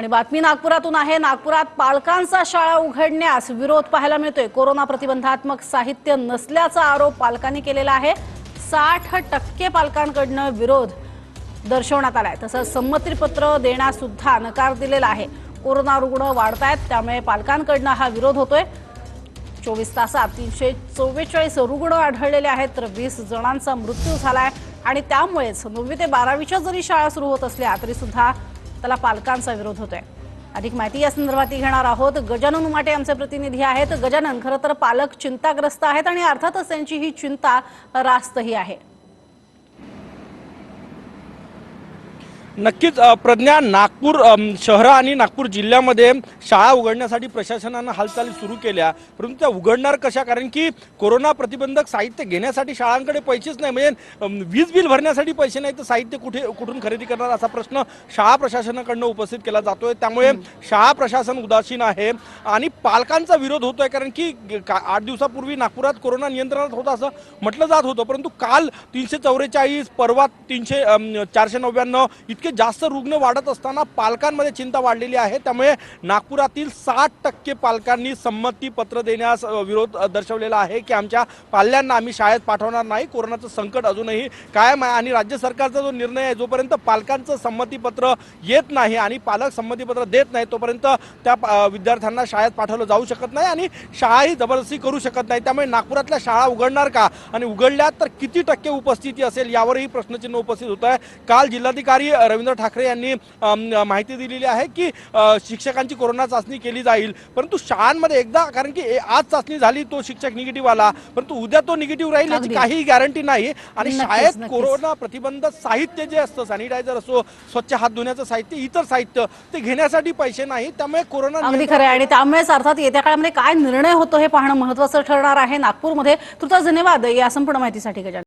आणि बातमी नागपुरातून आहे. नागपुरात पालकांचा शाळा उघडण्यास विरोध पाहायला मिळतोय. कोरोना प्रतिबंधात्मक साहित्य नसल्याचा आरोप पालकांनी केलेला आहे. साठ टक्के पालकांकडनं विरोध दर्शवण्यात आलाय. तसंच संमतीपत्र देण्यास सुद्धा नकार दिलेला आहे. कोरोना रुग्ण वाढतायत त्यामुळे पालकांकडनं हा विरोध होतोय. चोवीस तासात तीनशे चव्वेचाळीस रुग्ण आढळलेले आहेत तर वीस जणांचा मृत्यू झालाय. आणि त्यामुळेच नववी ते बारावीच्या जरी शाळा सुरू होत असल्या तरी सुद्धा त्याला पालकांचा विरोध होतोय. अधिक माहिती या संदर्भात घेणार आहोत. गजानन उमाटे आमचे प्रतिनिधी आहेत. गजानन खरं तर पालक चिंताग्रस्त आहेत आणि अर्थातच त्यांची ही चिंता रास्तही आहे. नक्कीच प्रज्ञा नागपूर शहर आणि नागपूर जिल्ह्यामध्ये शाळा उघडण्यासाठी प्रशासनानं हालचाली सुरू केल्या. परंतु त्या उघडणार कशा? कारण की कोरोना प्रतिबंधक साहित्य घेण्यासाठी शाळांकडे पैसेच नाही. म्हणजे वीज बिल भरण्यासाठी पैसे नाही तर साहित्य कुठे कुठून खरेदी करणार असा प्रश्न शाळा प्रशासनाकडनं उपस्थित केला जातोय. त्यामुळे शाळा प्रशासन उदासीन आहे आणि पालकांचा विरोध होतोय. कारण की का- आठ दिवसापूर्वी नागपुरात कोरोना नियंत्रणात होता असं म्हटलं जात होतं. परंतु काल तीनशे चौवेचाळीस परवा तीनशे चारशे नव्याण्णव इतके जास्त रुग्ण वाढत असताना पालकांमध्ये चिंता वाढलेली आहे. त्यामुळे नागपुरातील साठ टक्के पालकांनी संमती पत्र देण्यास विरोध दर्शवलेला आहे की आमच्या पाल्यांना आम्ही शाळेत पाठवणार नाही. कोरोनाचं संकट अजूनही कायम आहे आणि राज्य सरकारचा जो निर्णय आहे जोपर्यंत पालकांचं संमतीपत्र येत नाही आणि पालक संमतीपत्र देत नाही तोपर्यंत त्या विद्यार्थ्यांना शाळेत पाठवलं जाऊ शकत नाही आणि शाळाही जबरदस्ती करू शकत नाही. त्यामुळे नागपुरातल्या शाळा उघडणार का? आणि उघडल्या तर किती टक्के उपस्थिती असेल? यावरही प्रश्नचिन्ह उपस्थित होत आहे काल जिल्हाधिकारी रवींद्र ठाकरे यांनी माहिती दिलेली आहे की शिक्षकांची कोरोना चाचणी केली जाईल. परंतु शाळांमध्ये एकदा कारण की आज चाचणी झाली तो शिक्षक निगेटिव्ह आला परंतु उद्या तो निगेटिव्ह राहील याची. काही गॅरंटी नाही. आणि शाळेत. कोरोना प्रतिबंध साहित्य जे असतं सॅनिटायझर असो स्वच्छ हात धुण्याचं साहित्य इतर साहित्य ते घेण्यासाठी पैसे नाही. त्यामुळे कोरोना अगदी खरं आहे. आणि त्यामुळेच अर्थात येत्या काळामध्ये काय निर्णय होतो हे पाहणं महत्वाचं ठरणार आहे. नागपूरमध्ये तुझा धन्यवाद या संपूर्ण माहितीसाठी गजानन.